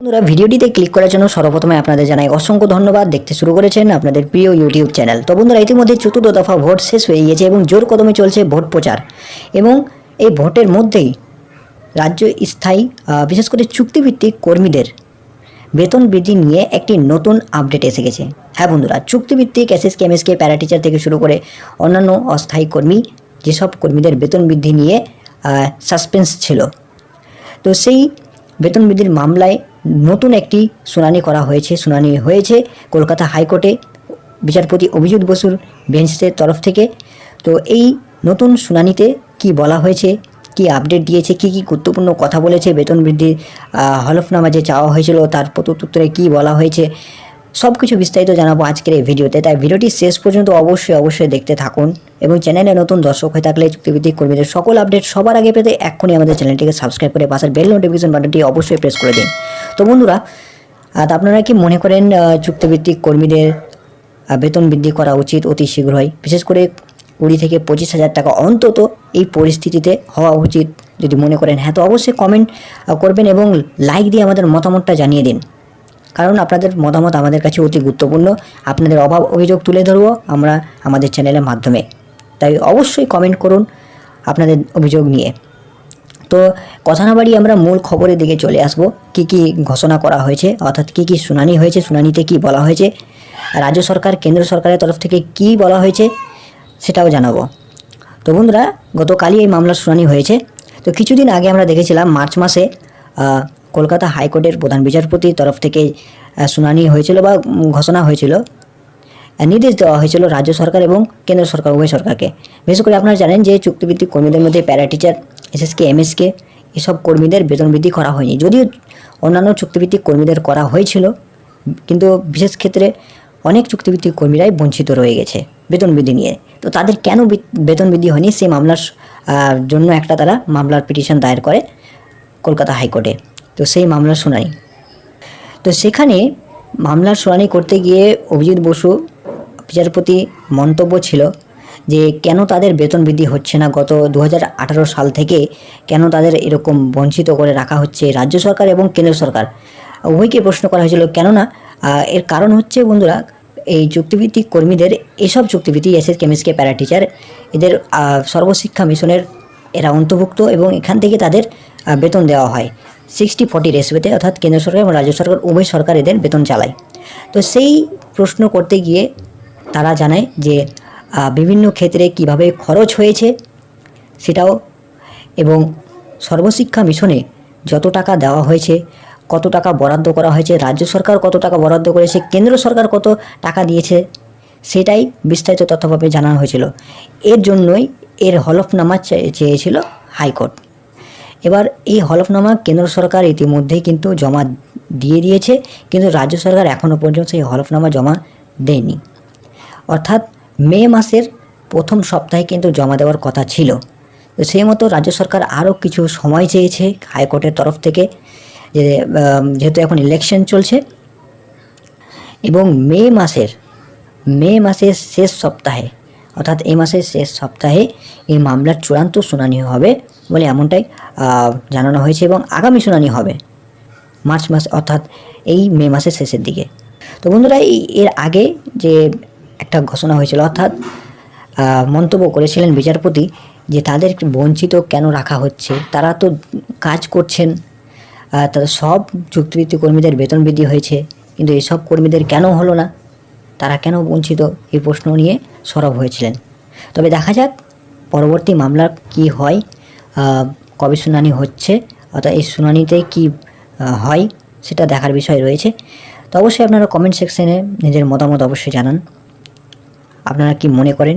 বন্ধুরা, ভিডিওটিতে ক্লিক করার জন্য সর্বপ্রথমে আপনাদের জানাই অসংখ্য ধন্যবাদ। দেখতে শুরু করেছেন আপনাদের প্রিয় ইউটিউব চ্যানেল তো বন্ধুরা, ইতিমধ্যে চতুর্থ দফা ভোট শেষ হয়ে গিয়েছে এবং জোর কদমে চলছে ভোট প্রচার। এবং এই ভোটের মধ্যেই রাজ্য স্থায়ী বিশেষ করে চুক্তিভিত্তিক কর্মীদের বেতন বৃদ্ধি নিয়ে একটি নতুন আপডেট এসে গেছে। হ্যাঁ বন্ধুরা, চুক্তিভিত্তিক এসএসকে এমএসকে প্যারা টিচার থেকে শুরু করে অন্যান্য অস্থায়ী কর্মী, যেসব কর্মীদের বেতন বৃদ্ধি নিয়ে সাসপেন্স ছিল। তো সেই বেতন বৃদ্ধির মামলায় নতুন একটি শুনানি করা হয়েছে, শুনানি হয়েছে কলকাতা হাইকোর্টে। বিচারপতি অভিজিৎ বসুর বেঞ্চের তরফ থেকে। তো এই নতুন শুনানিতে কি বলা হয়েছে, কি আপডেট দিয়েছে, কি কি গুরুত্বপূর্ণ কথা বলেছে, বেতন বৃদ্ধির হলফনামা যে চাওয়া হয়েছিল, তার প্রত্যুত্তরে কি বলা হয়েছে সব কিছু বিস্তারিত জানাব আজকের এই ভিডিওতে। তাই ভিডিওটি শেষ পর্যন্ত অবশ্যই অবশ্যই দেখতে থাকুন এবং চ্যানেলে নতুন দর্শক হয়ে থাকলে চুক্তিভিত্তিক কর্মীদের সকল আপডেট সবার আগে পেতে এক্ষুনি আমাদের চ্যানেলটিকে সাবস্ক্রাইব করে পাশের বেল নোটিফিকেশন বাটনটি অবশ্যই প্রেস করে দিন। তো বন্ধুরা আপনারা কি মনে করেন চুক্তিভিত্তিক কর্মীদের বেতন বৃদ্ধি করা উচিত অতি শীঘ্রই? বিশেষ করে কুড়ি থেকে পঁচিশ হাজার টাকা অন্তত এই পরিস্থিতিতে হওয়া উচিত। যদি মনে করেন হ্যাঁ তো অবশ্যই কমেন্ট করবেন এবং লাইক দিয়ে আমাদের মতামতটা জানিয়ে দিন। কারণ আপনাদের মতামত আমাদের কাছে অতি গুরুত্বপূর্ণ। আপনাদের অভাব অভিযোগ তুলে ধরবো আমরা আমাদের চ্যানেলের মাধ্যমে। তাই অবশ্যই কমেন্ট করুন আপনাদের অভিযোগ নিয়ে। তো কথা না বাড়িয়ে আমরা মূল খবরের দিকে চলে আসব। কি কি ঘোষণা করা হয়েছে, অর্থাৎ কি কি শুনানি হয়েছে, শুনানিতে কি বলা হয়েছে, রাজ্য সরকার, কেন্দ্র সরকারের তরফ থেকে কি বলা হয়েছে সেটাও জানাব। তো বন্ধুরা, গতকালই এই মামলার শুনানি হয়েছে। তো কিছুদিন আগে আমরা দেখেছিলাম মার্চ মাসে কলকাতা হাইকোর্টের প্রধান বিচারপতির তরফ থেকে শুনানি হয়েছিল বা ঘোষণা হয়েছিল। নির্দেশ দেওয়া হয়েছিল রাজ্য সরকার এবং কেন্দ্র সরকার, উভয় সরকারকে। বিশেষ করে আপনারা জানেন যে চুক্তিভিত্তিক কর্মীদের মধ্যে প্যারা টিচার এসএসকে এমএসকে এসব কর্মীদের বেতন বৃদ্ধি করা হয়নি। যদিও অন্যান্য চুক্তিভিত্তিক কর্মীদের করা হয়েছিল, কিন্তু বিশেষ ক্ষেত্রে অনেক চুক্তিভিত্তিক কর্মীরাই বঞ্চিত রয়ে গেছে বেতন বৃদ্ধি নিয়ে। তো তাদের কেন বেতন বৃদ্ধি হয়নি সেই মামলার জন্য একটা তারা মামলার পিটিশন দায়ের করে কলকাতা হাইকোর্টে। তো সেই মামলার শুনানি। তো সেখানে মামলার শুনানি করতে গিয়ে অভিজিৎ বসু বিচারপতি মন্তব্য ছিল যে কেন তাদের বেতন বৃদ্ধি হচ্ছে না? গত দু হাজার সাল থেকে কেন তাদের এরকম বঞ্চিত করে রাখা হচ্ছে রাজ্য সরকার এবং কেন্দ্র সরকার? উভয়কে প্রশ্ন করা হয়েছিল, কেননা এর কারণ হচ্ছে বন্ধুরা, এই চুক্তিভিত্তিক কর্মীদের, এসব চুক্তিভিত্তিক এসএস কেমিস্টকে প্যারা টিচার এদের সর্বশিক্ষা মিশনের, এরা অন্তর্ভুক্ত এবং এখান থেকে তাদের বেতন দেওয়া হয়। সিক্সটি ফর্টি রেসিপিতে অর্থাৎ কেন্দ্র সরকার এবং রাজ্য সরকার, উভয় সরকার এদের বেতন চালায়। তো সেই প্রশ্ন করতে গিয়ে তারা জানায় যে বিভিন্ন ক্ষেত্রে কীভাবে খরচ হয়েছে সেটাও। এবং সর্বশিক্ষা মিশনে যত টাকা দেওয়া হয়েছে, কত টাকা বরাদ্দ করা হয়েছে, রাজ্য সরকার কত টাকা বরাদ্দ করেছে, কেন্দ্র সরকার কত টাকা দিয়েছে, সেটাই বিস্তারিত তথ্যভাবে জানানো হয়েছিল। এর জন্যই এর হলফনামা চেয়ে- চেয়েছিল হাইকোর্ট। এবার এই হলফনামা কেন্দ্র সরকার ইতিমধ্যেই কিন্তু জমা দিয়ে দিয়েছে, কিন্তু রাজ্য সরকার এখনও পর্যন্ত সেই হলফনামা জমা দেয়নি। অর্থাৎ মে মাসের প্রথম সপ্তাহে কিন্তু জমা দেওয়ার কথা ছিল। তো সেই মতো রাজ্য সরকার আরও কিছু সময় চেয়েছে হাইকোর্টের তরফ থেকে যে যেহেতু এখন ইলেকশন চলছে। এবং মে মাসের মে মাসের শেষ সপ্তাহে, অর্থাৎ এই মাসের শেষ সপ্তাহে এই মামলার চূড়ান্ত শুনানি হবে বলে এমনটাই জানানো হয়েছে এবং আগামী শুনানি হবে মার্চ মাস, অর্থাৎ এই মে মাসের শেষের দিকে। তো বন্ধুরা এর আগে যে একটা ঘোষণা হয়েছিল, অর্থাৎ মন্তব্য করেছিলেন বিচারপতি যে তাদের বঞ্চিত কেন রাখা হচ্ছে? তারা তো কাজ করছেন। তাদের সব চুক্তিভিত্তিক কর্মীদের বেতন বৃদ্ধি হয়েছে। কিন্তু এসব কর্মীদের কেন হলো না? তারা কেন বঞ্চিত? এই প্রশ্ন নিয়ে সরব হয়েছিলেন। তবে দেখা যাক পরবর্তী মামলার কি হয় কবে শুনানি হচ্ছে, অর্থাৎ এই শুনানিতে কি হয় সেটা দেখার বিষয় রয়েছে। তো অবশ্যই আপনারা কমেন্ট সেকশনে নিজের মতামত অবশ্যই জানান। আপনারা কি মনে করেন?